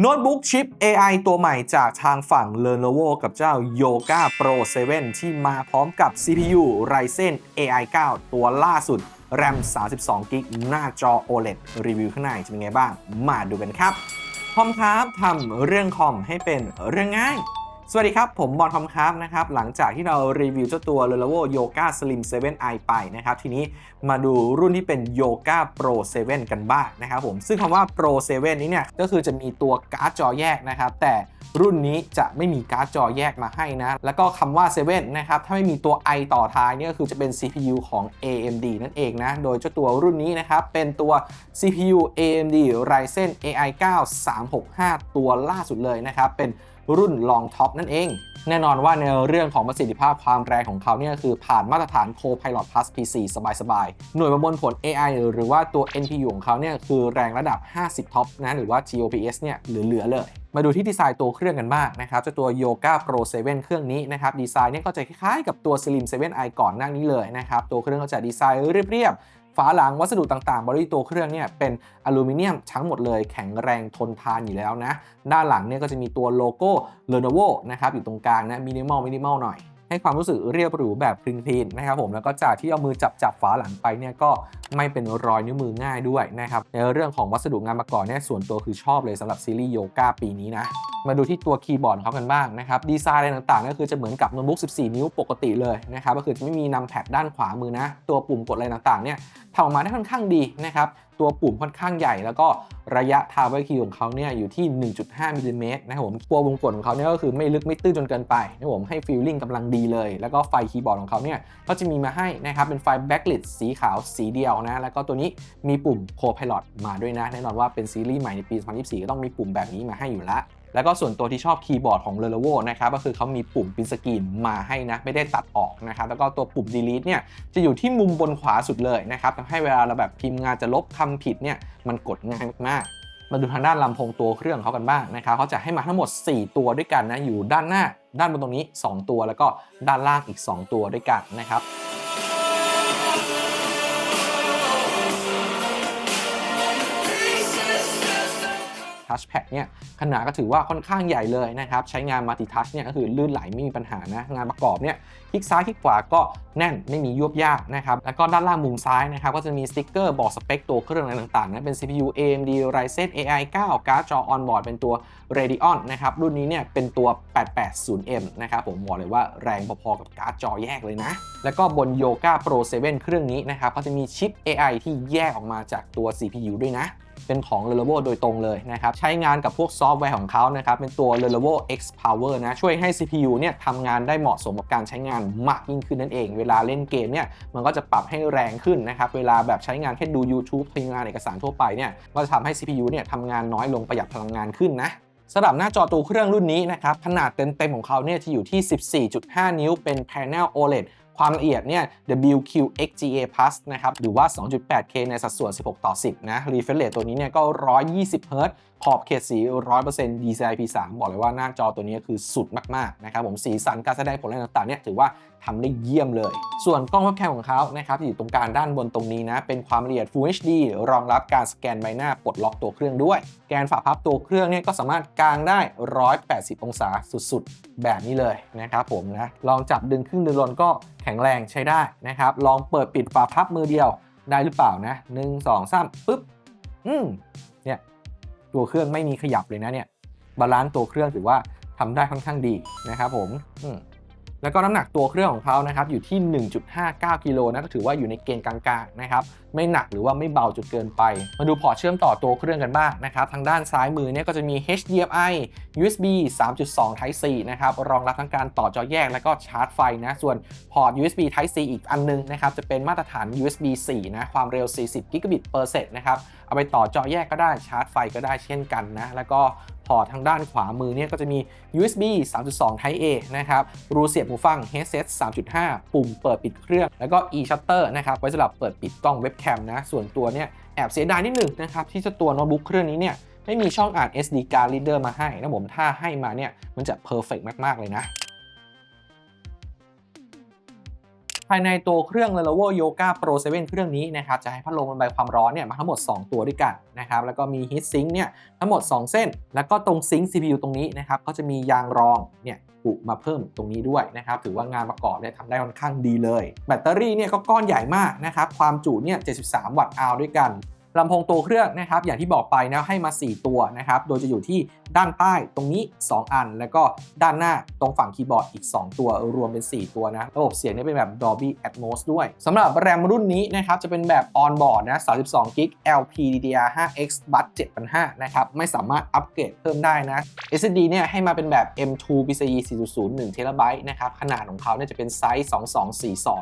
โน้ตบุ๊กชิป AI ตัวใหม่จากทางฝั่ง Lenovo กับเจ้า Yoga Pro 7 ที่มาพร้อมกับ CPU Ryzen AI 9 ตัวล่าสุด RAM 32 g b หน้าจอ OLED รีวิวข้างในจะเป็นไงบ้าง มาดูกันครับ คอมครับทำเรื่องคอมให้เป็นเรื่องง่าย สวัสดีครับ ผมบอลคอมครับนะครับ หลังจากที่เรารีวิวเจ้าตัว Lenovo Yoga Slim 7i ไปนะครับ ทีนี้มาดูรุ่นที่เป็น Yoga Pro 7 กันบ้างนะครับผม ซึ่งคำว่า Pro 7 นี้เนี่ย ก็คือจะมีตัวการ์ดจอแยกนะครับ แต่รุ่นนี้จะไม่มีการ์ดจอแยกมาให้นะ แล้วก็คำว่า 7 นะครับ ถ้าไม่มีตัว i ต่อท้ายเนี่ยก็คือจะเป็น CPU ของ AMD นั่นเองนะ โดยเจ้าตัวรุ่นนี้นะครับ เป็นตัว CPU AMD Ryzen AI 9 365 ตัวล่าสุดเลยนะครับ เป็น รุ่นลองท็อปนั่นเอง แน่นอนว่าในเรื่องของประสิทธิภาพความแรงของเขาเนี่ยคือผ่านมาตรฐาน Copilot Plus P4 สบายๆ หน่วยประมวลผล AI หรือว่าตัว NPU ของเขาเนี่ยคือแรงระดับ 50 ท็อปนะหรือว่า GOPS เนี่ยเหลือๆเลยมาดูที่ดีไซน์ตัวเครื่องกันบ้างนะครับเจ้าตัว Yoga Pro 7 เครื่องนี้นะครับดีไซน์เนี่ยก็จะคล้ายๆกับตัว Slim 7i ก่อนหน้านี้เลยนะครับตัวเครื่องก็จะดีไซน์เรียบ ฝาหลังวัสดุต่างๆ บริตัวเครื่องเนี่ยเป็นอลูมิเนียมทั้งหมดเลยแข็งแรงทนทานอยู่แล้วนะ ด้านหลังเนี่ยก็จะมีตัวโลโก้ Lenovo นะครับอยู่ตรงกลางนะมินิมอลมินิมอลหน่อยให้ความรู้สึกเรียบหรูแบบคลีนคลีนนะครับผมแล้วก็จากที่เอามือจับจับฝาหลังไปเนี่ยก็ไม่เป็นรอยนิ้วมือง่ายด้วยนะครับในเรื่องของวัสดุงานประกอบเนี่ยส่วนตัวคือชอบเลยสำหรับซีรีส์โยกาปีนี้นะมาดูที่ตัวคีย์บอร์ดของเขากันบ้างนะครับดีไซน์อะไรต่างๆ ก็คือจะเหมือนกับโน้ตบุ๊ก 14 นิ้วปกติเลยนะครับก็คือจะไม่มีนำแพดด้านขวามือนะ ตัวปุ่มกดอะไรต่างๆเนี่ยทำออกมาได้ค่อนข้างดีนะครับตัวปุ่มค่อนข้างใหญ่แล้วก็ระยะทาวเวอร์คีย์ของเขาเนี่ยอยู่ที่ 1.5มิลลิเมตรนะครับผมตัววงกดของเขาเนี่ยก็คือไม่ลึกไม่ตื้นจนเกินไปนะครับผมให้ฟีลลิ่งกำลังดีเลย แล้วก็ไฟคีย์บอร์ดของเขาเนี่ยก็จะมีมาให้นะครับเป็นไฟแบ็กลิตสีขาวสีเดียวนะ แล้วก็ตัวนี้มีปุ่ม Copilot มาด้วยนะ แน่นอนว่าเป็นซีรีส์ใหม่ในปี 2024 ก็ต้องมีปุ่มแบบนี้มาให้อยู่ละ แล้วก็ส่วนตัวที่ชอบคีย์บอร์ดของ Lenovo นะครับก็คือเขามีปุ่มพินสกรีนมาให้นะไม่ได้ตัดออกนะครับแล้วก็ตัวปุ่ม delete เนี่ยจะอยู่ที่มุมบนขวาสุดเลยนะครับทำให้เวลาเราแบบพิมพ์งานจะลบคำผิดเนี่ยมันกดง่ายมากๆมาดูทางด้านลำโพงตัวเครื่องเขากันบ้างนะครับเขาจะให้มาทั้งหมด 4 ตัวด้วยกันนะอยู่ด้านหน้า ด้านบนตรงนี้ 2 ตัวแล้วก็ด้านล่างอีก 2 ตัวด้วยกันนะครับ ชแพดเนี่ยขนาดก็ถือว่าค่อนข้างใหญ่เลยนะครับ ใช้งานมัลติทัชเนี่ยก็คือลื่นไหลไม่มีปัญหานะ งานประกอบเนี่ยคลิกซ้ายคลิกขวาก็แน่นไม่มียวบยากนะครับ แล้วก็ด้านล่างมุมซ้ายนะครับก็จะมีสติ๊กเกอร์บอกสเปคตัวเครื่องอะไรต่างๆนะเป็น CPU AMD Ryzen AI 9 การ์ดจอ on board เป็นตัว Radeon นะครับรุ่นนี้เนี่ยเป็นตัว 880M นะครับผมบอกเลยว่าแรงพอๆกับการ์ดจอแยกเลยนะ แล้วก็บน Yoga Pro 7 เครื่องนี้นะครับก็จะมีชิป AI ที่แยกออกมาจากตัว CPU ด้วยนะ เป็นของ Lenovo โดยตรงเลยนะครับ ใช้งานกับพวกซอฟต์แวร์ของเขานะครับ เป็นตัว Lenovo X Power นะ ช่วยให้ CPU เนี่ยทำงานได้เหมาะสมกับการใช้งานมากยิ่งขึ้นนั่นเอง เวลาเล่นเกมเนี่ย มันก็จะปรับให้แรงขึ้นนะครับ เวลาแบบใช้งานแค่ดู YouTube พิมพ์งานเอกสารทั่วไปเนี่ย ก็จะทำให้ CPU เนี่ยทำงานน้อยลงประหยัดพลังงานขึ้นนะสำหรับหน้าจอตัวเครื่องรุ่นนี้นะครับ ขนาดเต็มๆของเขาเนี่ยจะอยู่ที่ 14.5 นิ้วเป็น Panel OLED ความละเอียดเนี่ย WQXGA Plus นะครับ หรือว่า 2.8K ในสัดส่วน 16 ต่อ 10 นะ refresh rate ตัวนี้เนี่ยก็ 120 Hz ขอบเขตสี 100% DCI P3 บอกเลยว่าหน้าจอตัวนี้คือสุดมากๆนะครับผมสีสันการแสดงผลอะไรต่างๆเนี่ยถือว่าทำได้เยี่ยมเลย ส่วนกล้องวับแคมของเขานะครับอยู่ตรงกลางด้านบนตรงนี้นะ เป็นความละเอียด Full HD รองรับการสแกนใบหน้าปลดล็อกตัวเครื่องด้วย แกนฝาพับตัวเครื่องเนี่ยก็สามารถกางได้ 180 องศาสุดๆ แบบนี้เลยนะครับผมนะ ลองจับดึงขึ้นดึงลงก็แข็งแรงใช้ได้นะครับ ลองเปิดปิดฝาพับมือเดียวได้หรือเปล่านะหนึ่งสองสามปึ๊บ อืม ตัวเครื่องไม่มีขยับเลยนะเนี่ยบาลานซ์ตัวเครื่องถือว่าทำได้ค่อนข้างดีนะครับผมอืม แล้วก็น้ำหนักตัวเครื่องของเขานะครับอยู่ที่ 1.59 กิโลนะก็ถือว่าอยู่ในเกณฑ์กลางๆนะครับไม่หนักหรือว่าไม่เบาจนเกินไป มาดูพอร์ตเชื่อมต่อตัวเครื่องกันบ้างนะครับทางด้านซ้ายมือเนี่ยก็จะมี HDMI USB 3.2 Type C นะครับรองรับทั้งการต่อจอแยกแล้วก็ชาร์จไฟนะส่วนพอร์ต USB Type C อีกอันนึงนะครับจะเป็นมาตรฐาน USB 4 นะความเร็ว 40 Gigabit per s e c นะครับเอาไปต่อจอแยกก็ได้ชาร์จไฟก็ได้เช่นกันนะแล้วก็ พอร์ตทางด้านขวามือเนี่ยก็จะมี USB 3.2 Type A นะครับ รูเสียบหูฟัง headset 3.5 ปุ่มเปิดปิดเครื่อง แล้วก็ e-shutter นะครับ ไว้สำหรับเปิดปิดกล้องเว็บแคมนะ ส่วนตัวเนี่ยแอบเสียดายนิดหนึ่งนะครับ ที่จ้าตัวโน้ตบุ๊กเครื่องนี้เนี่ยไม่มีช่องอ่าน SD card reader มาให้นะผม ถ้าให้มาเนี่ยมันจะ perfect มาก ๆ เลยนะ ภายในตัวเครื่อง Lenovo Yoga Pro 7 เครื่องนี้นะครับจะให้พัดลมระบายความร้อนเนี่ยมาทั้งหมด 2 ตัวด้วยกันนะครับแล้วก็มี Heat Sink เนี่ยทั้งหมด 2 เส้น แล้วก็ตรงซิงค์ CPU ตรงนี้นะครับก็จะมียางรองเนี่ยปุมาเพิ่มตรงนี้ด้วยนะครับถือว่างานประกอบเนี่ยทำได้ค่อนข้างดีเลย แบตเตอรี่เนี่ยก็ก้อนใหญ่มากนะครับความจุเนี่ย73 วัตต์อาวด้วยกัน ลำโพงตัวเครื่องนะครับอย่างที่บอกไปนะให้มา 4 ตัวนะครับโดยจะอยู่ที่ด้านใต้ตรงนี้ 2 อัน แล้วก็ด้านหน้าตรงฝั่งคีย์บอร์ดอีก 2 ตัวรวมเป็น 4 ตัวนะระบบเสียงนี่เป็นแบบ Dolby Atmos ด้วยสำหรับแรมรุ่นนี้นะครับจะเป็นแบบ on board นะ32 g b LPDDR5X Bus 7005นะครับไม่สามารถอัปเกรดเพิ่มได้นะ SSD เนี่ยให้มาเป็นแบบ M2 PCIe 4.0 1 TB นะครับขนาดของเขาเนี่ยจะเป็นไซส์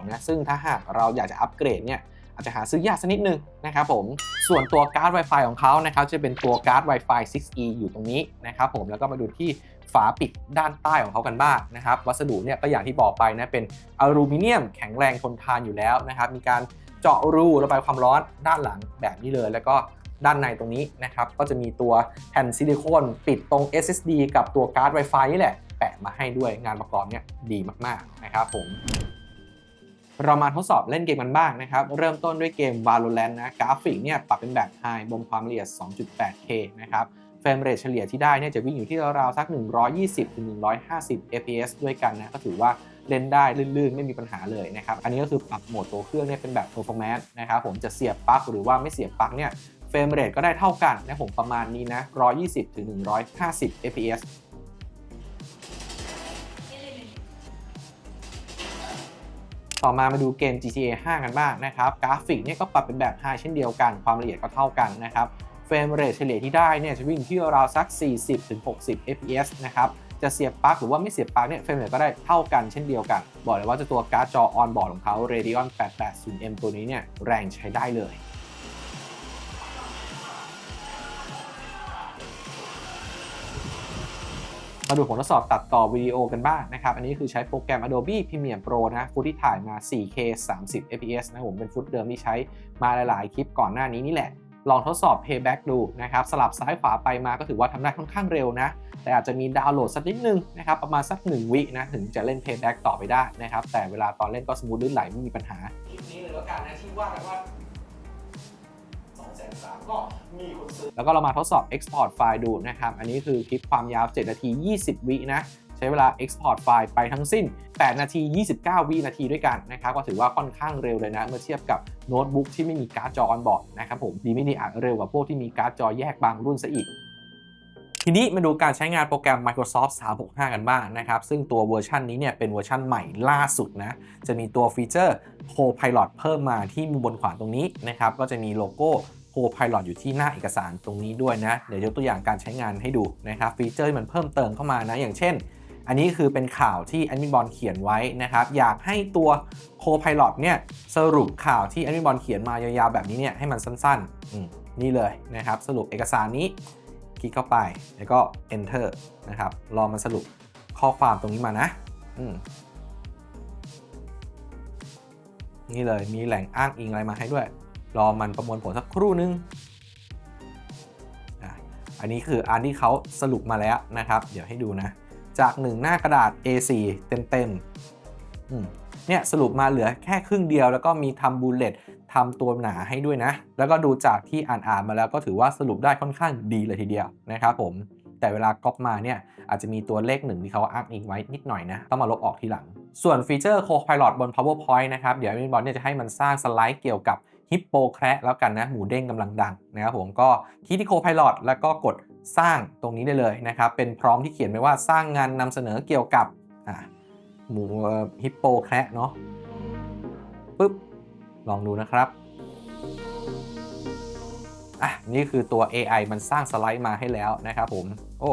2242นะซึ่งถ้าหากเราอยากจะอัปเกรดเนี่ย อาจจะหาซื้อยากสักนิดนึงนะครับผมส่วนตัวการ์ด Wi-Fi ของเขานะครับจะเป็นตัวการ์ด Wi-Fi 6E อยู่ตรงนี้นะครับผมแล้วก็มาดูที่ฝาปิดด้านใต้ของเขากันบ้างนะครับวัสดุเนี่ยก็อย่างที่บอกไปนะเป็นอลูมิเนียมแข็งแรงทนทานอยู่แล้วนะครับมีการเจาะรูระบายความร้อนด้านหลังแบบนี้เลย แล้วก็ด้านในตรงนี้นะครับก็จะมีตัวแผ่นซิลิโคนปิดตรง SSD กับตัวการ์ด Wi-Fi นี่แหละแปะมาให้ด้วยงานประกอบเนี่ยดีมากๆนะครับผม เรามาทดสอบเล่นเกมกันบ้างนะครับ เริ่มต้นด้วยเกม Valorant นะ กราฟิกเนี่ยปรับเป็นแบบ High บนความละเอียด 2.8K นะครับ เฟรมเรทเฉลี่ยที่ได้เนี่ยจะวิ่งอยู่ที่ราวๆสัก 120-150 fps ด้วยกันนะ ก็ถือว่าเล่นได้ลื่นๆ ไม่มีปัญหาเลยนะครับ อันนี้ก็คือปรับโหมดตัวเครื่องเนี่ยเป็นแบบ performance นะครับ ผมจะเสียบปลั๊กหรือว่าไม่เสียบปลั๊กเนี่ยเฟรมเรทก็ได้เท่ากันนะผมประมาณนี้นะ 120-150 fps ต่อมามาดูเกม GTA 5 กันบ้างนะครับ กราฟิกเนี่ยก็ปรับเป็นแบบ High เช่นเดียวกัน ความละเอียดก็เท่ากันนะครับเฟรมเรทเฉลี่ยที่ได้เนี่ยจะวิ่งที่ราวสัก 40-60 fps นะครับจะเสียบปลั๊กหรือว่าไม่เสียบปลั๊กเนี่ยเฟรมเรทก็ได้เท่ากันเช่นเดียวกัน บอกเลยว่าจะตัวการ์ดจอออนบอร์ดของเขา Radeon 880M ตัวนี้เนี่ยแรงใช้ได้เลย มาดูผลทดสอบตัดต่อวิดีโอกันบ้างนะครับ อันนี้คือใช้โปรแกรม Adobe Premiere Pro นะฟุตที่ถ่ายมา 4K 30 fps นะผมเป็นฟุตเดิมที่ใช้มาหลาย ๆ คลิปก่อนหน้านี้นี่แหละ ลองทดสอบ Playback ดูนะครับ สลับซ้ายขวาไปมาก็ถือว่าทำได้ค่อนข้างเร็วนะ แต่อาจจะมีดาวน์โหลดสักนิดนึงนะครับ ประมาณสัก 1 วินะ ถึงจะเล่น Playback ต่อไปได้นะครับ แต่เวลาตอนเล่นก็สมูทลื่นไหลไม่มีปัญหาคลิปนี้เลยแล้วกันนะที่ว่ากันว่า ก็มีคนซื้อ แล้วก็เรามาทดสอบ Export ไฟล์ดูนะครับ อันนี้คือคลิปความยาว 7 นาที 20 วินะ ใช้เวลา Export ไฟล์ไปทั้งสิ้น 8 นาที 29 วินาทีด้วยกันนะครับ ก็ถือว่าค่อนข้างเร็วเลยนะ เมื่อเทียบกับโน้ตบุ๊กที่ไม่มีการ์ดจอออนบอร์ดนะครับผม ดีไม่ดีอาจเร็วกว่าพวกที่มีการ์ดจอแยกบางรุ่นซะอีกทีนี้มาดูการใช้งานโปรแกรม Microsoft 365 กันบ้างนะครับ ซึ่งตัวเวอร์ชันนี้เนี่ยเป็นเวอร์ชันใหม่ล่าสุดนะ จะมีตัวฟีเจอร์ Copilot เพิ่มมาที่มุมบนขวาตรงนี้นะครับ ก็จะมีโลโก้ Copilot อยู่ที่หน้าเอกสารตรงนี้ด้วยนะ เดี๋ยวยกตัวอย่างการใช้งานให้ดูนะครับฟีเจอร์มันเพิ่มเติมเข้ามานะ อย่างเช่น อันนี้คือเป็นข่าวที่แอดมินบอลเขียนไว้นะครับ อยากให้ตัว Copilot เนี่ยสรุปข่าวที่แอดมินบอลเขียนมายาวๆแบบนี้เนี่ยให้มันสั้นๆนี่เลยนะครับสรุปเอกสารนี้คลิกเข้าไปแล้วก็ enter นะครับรอมันสรุปข้อความตรงนี้มานะนี่เลยมีแหล่งอ้างอิงอะไรมาให้ด้วย รอมันประมวลผลสักครู่นึงอันนี้คืออันที่เขาสรุปมาแล้วนะครับ เดี๋ยวให้ดูนะ จากหนึ่งหน้ากระดาษ A4 เต็มๆอืมเนี่ยสรุปมาเหลือแค่ครึ่งเดียว แล้วก็มีทำบูลเลตทำตัวหนาให้ด้วยนะ แล้วก็ดูจากที่อ่านๆมาแล้วก็ถือว่าสรุปได้ค่อนข้างดีเลยทีเดียวนะครับผม แต่เวลาก๊อปมาเนี่ยอาจจะมีตัวเลขหนึ่งที่เขาอ้างอิงไว้นิดหน่อยนะ ต้องมาลบออกทีหลัง ส่วนฟีเจอร์ Copilot บน PowerPoint นะครับ เดี๋ยวมินบอลเนี่ยจะให้มันสร้างสไลด์เกี่ยวกับ ฮิปโปแคระแล้วกันนะหมูเด้งกำลังดังนะครับผมก็คลิกที่ Copilot แล้วก็กดสร้างตรงนี้ได้เลยนะครับ เป็นพร้อมที่เขียนไว้ว่าสร้างงานนำเสนอเกี่ยวกับหมูฮิปโปแคระเนาะปึ๊บ ลองดูนะครับอะนี่คือตัว AI มันสร้างสไลด์มาให้แล้วนะครับผม โอ้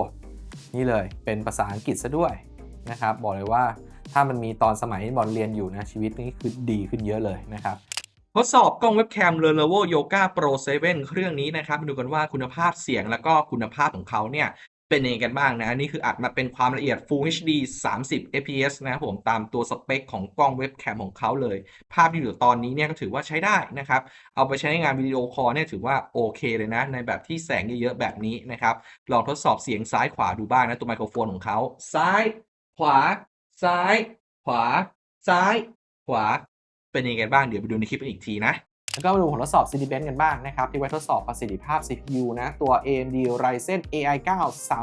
นี่เลยเป็นภาษาอังกฤษซะด้วยนะครับ บอกเลยว่าถ้ามันมีตอนสมัยที่บอลเรียนอยู่นะชีวิตนี้คือดีขึ้นเยอะเลยนะครับ ทดสอบกล้องเว็บแคม Lenovo Yoga Pro 7 เครื่องนี้นะครับมาดูกันว่าคุณภาพเสียงแล้วก็คุณภาพของเขาเนี่ยเป็นยังไงกันบ้างนะนนี้คืออัดมาเป็นความละเอียด Full HD 30 fps นะครับผมตามตัวสเปคของกล้องเว็บแคมของเขาเลย ภาพที่อยู่ตอนนี้เนี่ยก็ถือว่าใช้ได้นะครับ เอาไปใช้ในงานวิดีโอคอลเนี่ยถือว่าโอเคเลยนะ ในแบบที่แสงเยอะๆแบบนี้นะครับ ลองทดสอบเสียงซ้ายขวาดูบ้างนะ ตัวไมโครโฟนของเขา ซ้าย ขวา ซ้าย ขวา ซ้าย ขวา เป็นยังไงบ้างเดี๋ยวไปดูในคลิปกันอีกทีนะแล้วก็มาดูผลทดสอบ Cinebench กันบ้างนะครับ ที่ไว้ทดสอบประสิทธิภาพ CPU นะ ตัว AMD Ryzen AI 9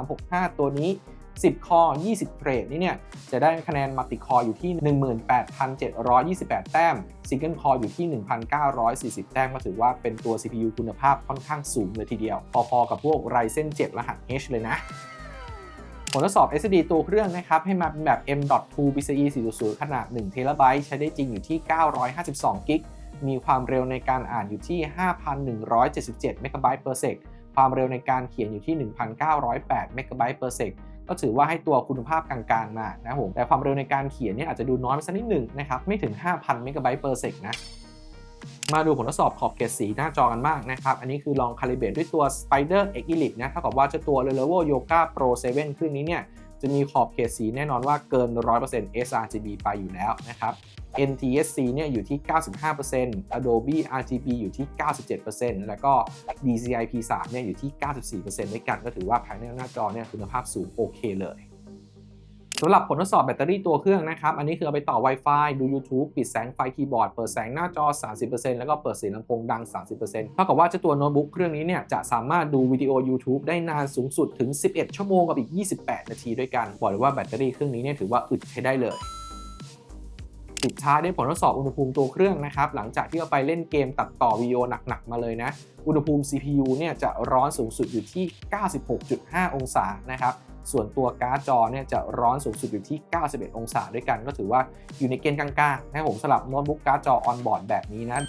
365 ตัวนี้ 10 คอ 20 เทรดนี่เนี่ย จะได้คะแนนมัลติคออยู่ที่ 18,728 แต้ม Single Core อยู่ที่ 1,940 แต้ม ก็ถือว่าเป็นตัว CPU คุณภาพค่อนข้างสูงเลยทีเดียว พอๆกับพวก Ryzen 7 รหัส H เลยนะ ผลทดสอบ SSD ตัวเครื่องนะครับให้มาเป็นแบบ M.2 PCIe 4.0 ขนาด1 t b ใช้ได้จริงอยู่ที่ 952 กิก มีความเร็วในการอ่านอยู่ที่ 5,177 MB per sec ความเร็วในการเขียนอยู่ที่ 1,908 MB per sec ก็ถือว่าให้ตัวคุณภาพกลางๆมานะครับผมแต่ความเร็วในการเขียนเนี่ยอาจจะดูน้อยไปสักนิดหนึ่งนะครับไม่ถึง 5,000 MB per sec นะ มาดูผลทดสอบขอบเขตสีหน้าจอกันบ้างนะครับ อันนี้คือลองคาลิเบรตด้วยตัว Spider Elite นะเท่ากับว่าเจ้าตัว Lenovo Yoga Pro 7 เครื่องนี้เนี่ยจะมีขอบเขตสีแน่นอนว่าเกิน 100% sRGB ไปอยู่แล้วนะครับ NTSC เนี่ยอยู่ที่ 95% Adobe RGB อยู่ที่ 97%แล้วก็ DCI P3 เนี่ยอยู่ที่ 94%ด้วยกัน ก็ถือว่าภายในหน้าจอเนี่ยคุณภาพสูงโอเคเลย สำหรับผลทดสอบแบตเตอรี่ตัวเครื่องนะครับ อันนี้คือเอาไปต่อ Wi-Fi ดู YouTube ปิดแสงไฟคีย์บอร์ด เปิดแสงหน้าจอ 30%แล้วก็เปิดเสียงลำโพงดัง 30%เท่ากับว่าเจ้าตัวโน้ตบุ๊กเครื่องนี้เนี่ยจะสามารถดูวิดีโอ YouTube ได้นานสูงสุดถึง 11 ชั่วโมงกับอีก 28 นาทีด้วยกัน บอกเลยว่าแบตเตอรี่เครื่องนี้เนี่ยถือว่าอึดใช้ได้เลยปิดท้ายได้ผลทดสอบอุณหภูมิตัวเครื่องนะครับ หลังจากที่เอาไปเล่นเกมตัดต่อวิดีโอหนัก ๆ มาเลยนะ อุณหภูมิ CPU เนี่ยจะร้อนสูงสุดอยู่ที่ 96.5 องศานะครับ ส่วนตัวการ์ดจอเนี่ยจะร้อนสูงสุดอยู่ที่ 91 องศาด้วยกัน ก็ถือว่าอยู่ในเกณฑ์กลางๆนะครับผมสำหรับโน้ตบุ๊กการ์ดจอออนบอร์ดแบบนี้นะ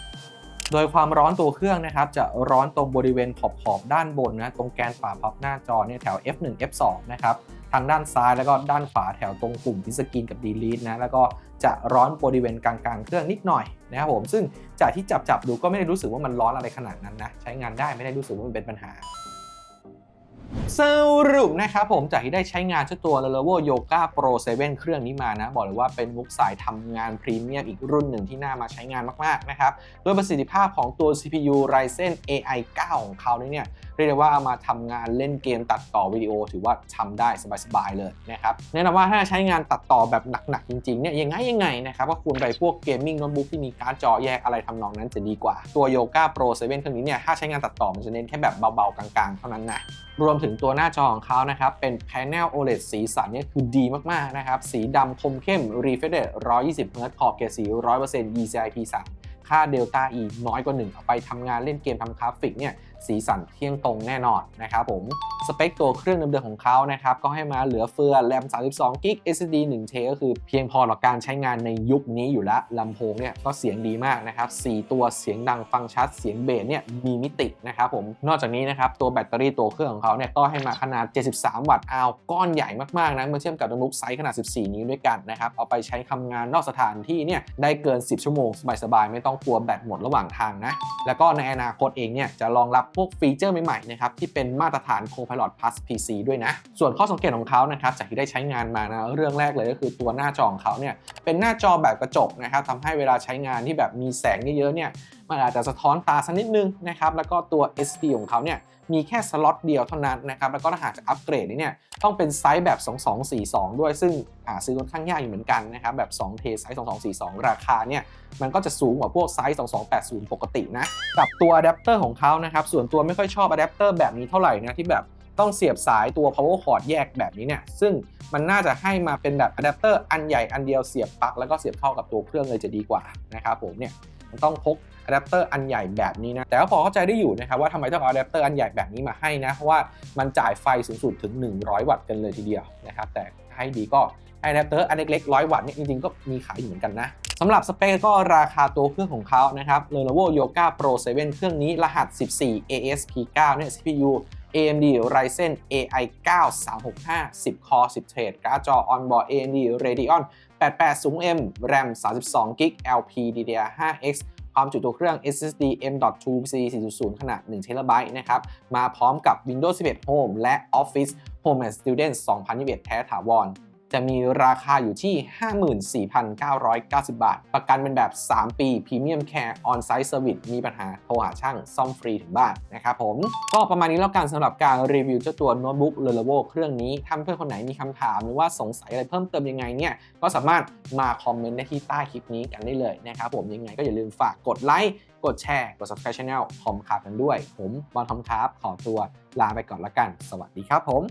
โดยความร้อนตัวเครื่องนะครับจะร้อนตรงบริเวณขอบๆด้านบนนะตรงแกนฝาพับหน้าจอเนี่ยแถว F1 F2 นะครับทางด้านซ้ายแล้วก็ด้านขวาแถวตรงปุ่มพิสกรีนกับ Delete นะแล้วก็จะร้อนบริเวณกลางๆ เครื่องนิดหน่อยนะครับผมซึ่งจากที่จับจับๆดูก็ไม่ได้รู้สึกว่ามันร้อนอะไรขนาดนั้นนะใช้งานได้ไม่ได้รู้สึกว่ามันเป็นปัญหา สรุปนะครับผมจากที่ได้ใช้งานเจ้าตัว Lenovo Yoga Pro 7 เครื่องนี้มานะ บอกเลยว่าเป็นมุกสายทำงานพรีเมียมอีกรุ่นหนึ่งที่น่ามาใช้งานมาก ๆ นะครับด้วยประสิทธิภาพของตัว CPU Ryzen AI 9 ของเขาเนี่ยเรียกได้ว่าเอามาทำงานเล่นเกมตัดต่อวิดีโอ ถือว่าทำได้สบาย ๆ เลยนะครับแนะนำว่าถ้าใช้งานตัดต่อแบบหนัก ๆ จริง ๆ เนี่ยยังไงยังไงนะครับก็ควรไปพวกเกมมิ่งโน้ตบุ๊กที่มีการ์ดจอแยกอะไรทำนองนั้นจะดีกว่าตัว Yoga Pro 7 เครื่องนี้เนี่ยถ้าใช้งานตัดต่อมันจะเน้นแค่แบบเบาๆกลางๆ เท่านั้นนะ รวมถึงตัวหน้าจอของเขานะครับ เป็น Panel OLED สีสันเนี่ยคือดีมาก ๆ นะครับ สีดำคมเข้ม Refresh Rate 120 Hz ขอบเกรดสี 100% ECI P3 ค่า Delta E น้อยกว่า 1 เอาไปทำงานเล่นเกมทำกราฟิกเนี่ย สีสันเที่ยงตรงแน่นอนนะครับผม สเปคตัวเครื่องเดิมๆของเขานะครับ ก็ให้มาเหลือเฟือแรม32 g b SSD 1 t ก็คือเพียงพอต่อการใช้งานในยุคนี้อยู่แล้วลำโพงเนี่ยก็เสียงดีมากนะครับ 4 ตัวเสียงดังฟังชัด เสียงเบสเนี่ยมีมิตินะครับผม นอกจากนี้นะครับตัวแบตเตอรี่ตัวเครื่องของเขาเนี่ยก็ให้มาขนาด 73 วัตต์อาวก้อนใหญ่มากๆนะเมื่อเทียบกับโน้ตบุ๊กไซส์ขนาด 14 นิ้วด้วยกันนะครับเอาไปใช้ทำงานนอกสถานที่เนี่ยได้เกิน 10 ชั่วโมงสบายๆไม่ต้องกลัวแบตหมดระหว่างทางนะแล้วก็ในอนาคตเองเนี่ยจะรองรับพวกฟีเจอร์ใหม่ๆนะครับที่เป็นมาตรฐาน Copilot Plus PC ด้วยนะ ส่วนข้อสังเกตของเขานะครับจากที่ได้ใช้งานมานะเรื่องแรกเลยก็คือตัวหน้าจอของเขาเนี่ยเป็นหน้าจอแบบกระจกนะครับทำให้เวลาใช้งานที่แบบมีแสงเยอะๆเนี่ย มันอาจจะสะท้อนตาสักนิดนึงนะครับแล้วก็ตัว SD ของเขาเนี่ยมีแค่สล็อตเดียวเท่านั้นนะครับแล้วก็ถ้าหากจะอัปเกรดนี่เนี่ยต้องเป็นไซส์แบบ 2242 ด้วย ซึ่งหาซื้อค่อนข้างยากอยู่เหมือนกันนะครับแบบ2เทไซส์2242 ราคาเนี่ยมันก็จะสูงกว่าพวกไซส์2280 ปกตินะกับตัวอะแดปเตอร์ของเขานะครับส่วนตัวไม่ค่อยชอบอะแดปเตอร์แบบนี้เท่าไหร่นะที่แบบต้องเสียบสายตัว power cord แยกแบบนี้เนี่ย ซึ่งมันน่าจะให้มาเป็นแบบอะแดปเตอร์อันใหญ่อันเดียวเสียบปลั๊กแล้วก็เสียบเข้ากับตัวเครื่องเลยจะดีกว่านะครับผมเนี่ยมัน ต้องพกอะแดปเตอร์อันใหญ่แบบนี้นะ แต่ก็พอเข้าใจได้อยู่นะครับว่าทำไมต้องเอาอะแดปเตอร์อันใหญ่แบบนี้มาให้นะ เพราะว่ามันจ่ายไฟสูงสุดถึง 100 วัตต์กันเลยทีเดียวนะครับ แต่ให้ดีก็อะแดปเตอร์อันเล็กๆ100วัตต์เนี่ยจริงๆ ก็มีขายอยู่เหมือนกันนะสำหรับสเปคก็ราคาตัวเครื่องของเขานะครับ Lenovo Yoga Pro 7 เครื่องนี้รหัส 14 ASP9 เนี่ย CPU AMD Ryzen AI 9 365 10 Core 10 Thread การ์ดจอ onboard AMD Radeon 880M RAM 32GB LPDDR5X ความจุตัวเครื่อง SSD M.2 PCIe 4.0 ขนาด1 TB นะครับ มาพร้อมกับ Windows 11 Home และ Office Home and Student 2021 แท้ถาวร จะมีราคาอยู่ที่ 54,990 บาท ประกันเป็นแบบ 3 ปี Premium Care On-Site Service มีปัญหาโทรหาช่างซ่อมฟรีถึงบ้านนะครับผม ก็ประมาณนี้แล้วกันสำหรับการรีวิวเจ้าตัวโน้ตบุ๊ก Lenovo เครื่องนี้ถ้าเพื่อนคนไหนมีคำถามหรือว่าสงสัยอะไรเพิ่มเติมยังไงเนี่ยก็สามารถมาคอมเมนต์ได้ที่ใต้คลิปนี้กันได้เลยนะครับผมยังไงก็อย่าลืมฝากกดไลค์กดแชร์กด subscribe channel คอมคาบกันด้วย ผมบอลทอมครับขอตัวลาไปก่อนละกัน สวัสดีครับผม